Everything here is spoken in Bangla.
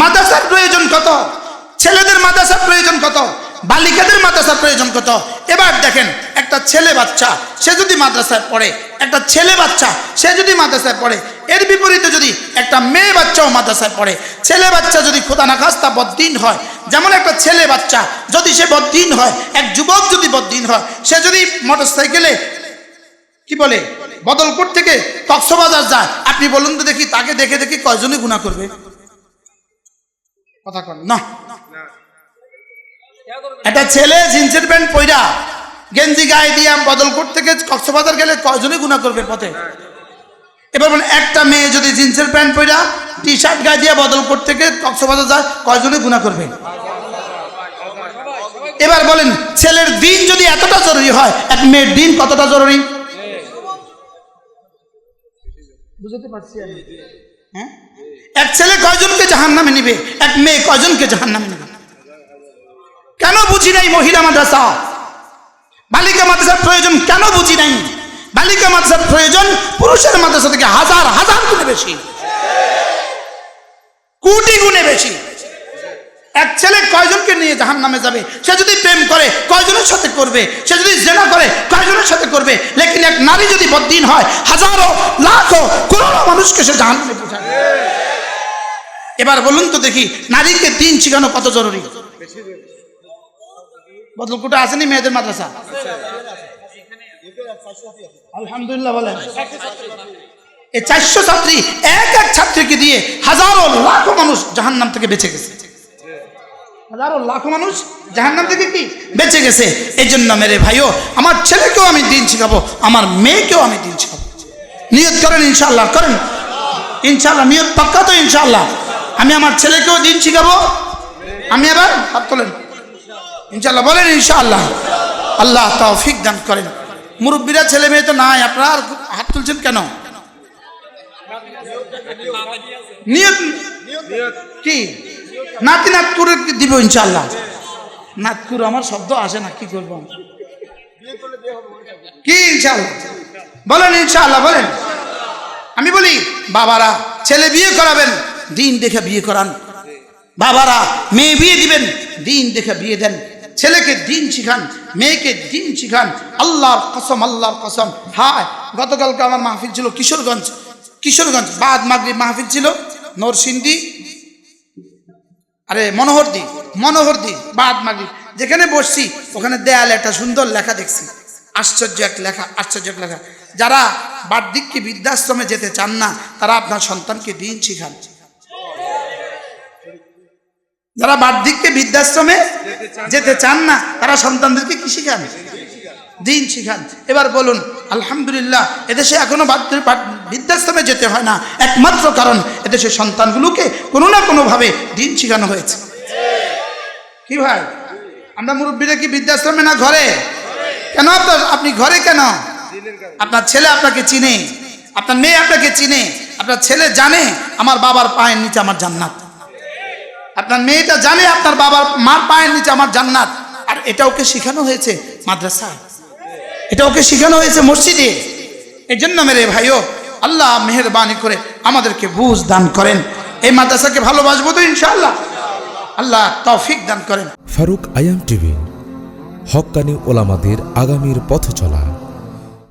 মাদ্রাসার প্রয়োজন কত? ছেলেদের মাদ্রাসার প্রয়োজন কত? বালিকাদের মাদ্রাসার প্রয়োজন কত? এবার দেখেন, একটা ছেলে বাচ্চা, সে যদি মাদ্রাসায় পড়ে, একটা ছেলে বাচ্চা, সে যদি মাদ্রাসায় পড়ে, এর বিপরীতে যদি একটা মেয়ে বাচ্চাও মাদ্রাসায় পড়ে, ছেলে বাচ্চা যদি খোদা না খাস্তা বদ্দিন হয়। যেমন একটা ছেলে বাচ্চা, যদি সে বদ্দিন হয়, এক যুবক যদি বদ্দিন হয়, সে যদি মোটর সাইকেলে কি বলে বদলপুর থেকে কক্সবাজার যায়, আপনি বলুন তো দেখি, তাকে দেখে দেখি কয়জনে গুণা করবে? কথা কন না। একটা ছেলে জিন্সের প্যান্ট পইরা গেঞ্জি গায়ে দিয়ে বদলপুর থেকে কক্সবাজার গেলে কয়জনে গুণা করবে পথে? এবার বলেন একটা মেয়ে যদি জিন্সের প্যান্ট পইরা টি শার্ট গায়ে দিয়ে বদলপুর থেকে কক্সবাজার যায় কয়জনে গুণা করবে? এবার বলেন ছেলের দিন যদি এতটা জরুরি হয় এক মেয়ের দিন কতটা জরুরি? বুঝতে পারছি আমি। হ্যাঁ? এক ছেলে কয়জনকে জাহান নামে নিবে? এক মেয়ে কয়জনকে জাহান নামে কেন বুঝি নাই মহিলা মাদ্রাসা? বালিকা মাদ্রাসার প্রয়োজন কেন বুঝি নাই? বালিকা মাদ্রাসার প্রয়োজন পুরুষের মাদ্রাসা থেকে হাজার হাজার গুণে বেশি। কোটি গুণে বেশি। এক ছেলে কয়জনকে নিয়ে জাহান নামে যাবে? সে যদি প্রেম করে, কয়জনের সাথে করবে? সে যদি জেনা করে, কয়জনের সাথে করবে? লেকিন এক নারী যদি বদিন হয়, হাজারো, লাখো করোনা মানুষকে সে জাহান নামে এবার বলুন তো দেখি, নারীকে দিন শিখানো কত জরুরি? বদলকুটা আসেনি মেয়েদের মাদ্রাসা? আলহামদুলিল্লাহ বলেন। এই চারশো ছাত্রী, এক এক ছাত্রীকে দিয়ে হাজারো লাখো মানুষ জাহান্নাম থেকে বেঁচে গেছে। হাজারো লাখো মানুষ জাহান্নাম থেকে কি? বেঁচে গেছে। এই জন্য মেরে ভাইও, আমার ছেলেকেও আমি দিন শিখাবো, আমার মেয়েকেও আমি দিন শিখাবো। নিয়ত করেন ইনশাল্লাহ করেন। ইনশাল্লাহ নিয়ত পাক্কা তো ইনশাল্লাহ আমি আমার ছেলেকেও দিন শিখাবো। আমি আবার হাত তোলেন। ইনশাল্লাহ বলেন ইনশাআল্লাহ। আল্লাহ তৌফিক দান করেন। মুরব্বীরা, ছেলে মেয়ে তো নাই, আপনারা হাত তুলছেন কেন? নিয়ত কি? নাতি নাতকুরে দিব ইনশাল্লাহ নাতকুর, আমার শব্দ আসে না, কি করব কি ইনশাল্লাহ বলেন ইনশাআল্লাহ, বলেন। আমি বলি, বাবারা, ছেলে বিয়ে করাবেন। দিন দেখে বিয়ে করান। বাবারা, মেয়ে বিয়ে দিবেন, দিন দেখে বিয়ে দেন। ছেলেকে দিন শিখান, মেয়েকে দিন শিখান। আল্লাহর কসম আল্লাহর কসম। হায়, গতকালকে আমার মাহফিল ছিল কিশোরগঞ্জ। কিশোরগঞ্জ, বাদ মাগরি মাহফিল ছিল, নরসিংদী। আরে, মনোহরদি মনোহরদি, বাদ মাগরি যেখানে বসছি, ওখানে দেয়ালে একটা সুন্দর লেখা দেখছি। আশ্চর্য এক লেখা, আশ্চর্য লেখা। যারা বার্ধক্যে বৃদ্ধাশ্রমে যেতে চান না, তারা আপনার সন্তানকে দিন শিখান। যারা বার্ধক্যে বৃদ্ধাশ্রমে যেতে চান না, তারা সন্তানদেরকে কি শিখান? দিন শিখান। এবার বলুন, আলহামদুলিল্লাহ, এদেশে এখনও বৃদ্ধাশ্রমে যেতে হয় না। একমাত্র কারণ এদেশের সন্তানগুলোকে কোনো না কোনোভাবে দিন শিখানো হয়েছে। কি ভাই? আমরা মুরব্বীরা কি বৃদ্ধাশ্রমে না ঘরে? কেন আপনার আপনি ঘরে কেন? আপনার ছেলে আপনাকে চিনে, আপনার মেয়ে আপনাকে চিনে, আপনার ছেলে জানে, আমার বাবার পায়ের নিচে আমার জান্নাত। আপনার মেয়েটা জানে আপনার বাবার মার পায়ের নিচে আমার জান্নাত। আর এটা ওকে শেখানো হয়েছে মাদ্রাসায়। এটা ওকে শেখানো হয়েছে মসজিদে। এই জন্য মেরে ভাইও, আল্লাহ মেহরবানি করে আমাদেরকে বুঝ দান করেন। এই মাদ্রাসাকে ভালোবাসবো তো ইনশাআল্লাহ। আল্লাহ তৌফিক দান করেন। ফারুক আয়াম টিভি হক্কানি ওলামাদের আগামীর পথ চলা